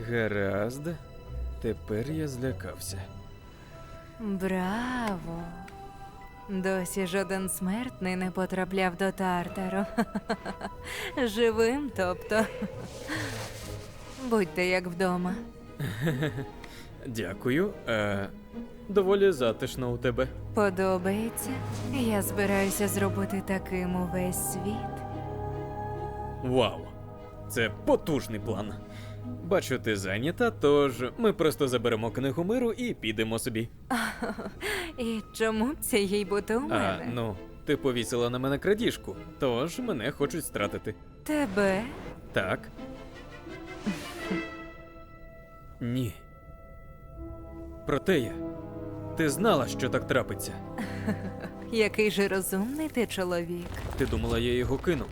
Гаразд. Тепер я злякався. Браво! Досі жоден смертний не потрапляв до Тартару. Живим, тобто. Будьте як вдома. Дякую. Е, доволі затишно у тебе. Подобається? Я збираюся зробити таким увесь світ. Вау! Це потужний план. Бачу, ти зайнята, тож ми просто заберемо книгу миру і підемо собі. І чому б це їй бути у А, мене? ну, ти повісила на мене крадіжку, тож мене хочуть стратити. Тебе? Так. Ні. Проте я. Ти знала, що так трапиться. Який же розумний ти чоловік. Ти думала, я його кину.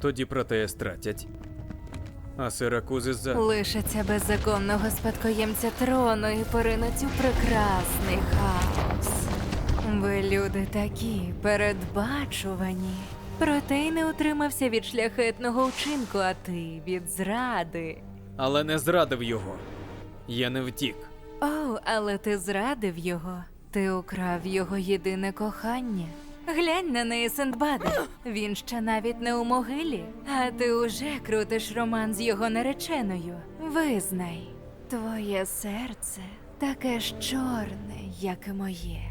Тоді проте стратять. А сиракузи за. Лишаться без законного спадкоємця трону і поринуть у прекрасний хаос. Ви люди такі передбачувані. Проте й не утримався від шляхетного вчинку, а ти від зради. Але не зрадив його. Я не втік. О, але ти зрадив його. Ти украв його єдине кохання. Глянь на неї, Сендбаде. Він ще навіть не у могилі, а ти уже крутиш роман з його нареченою. Визнай, твоє серце таке ж чорне, як і моє.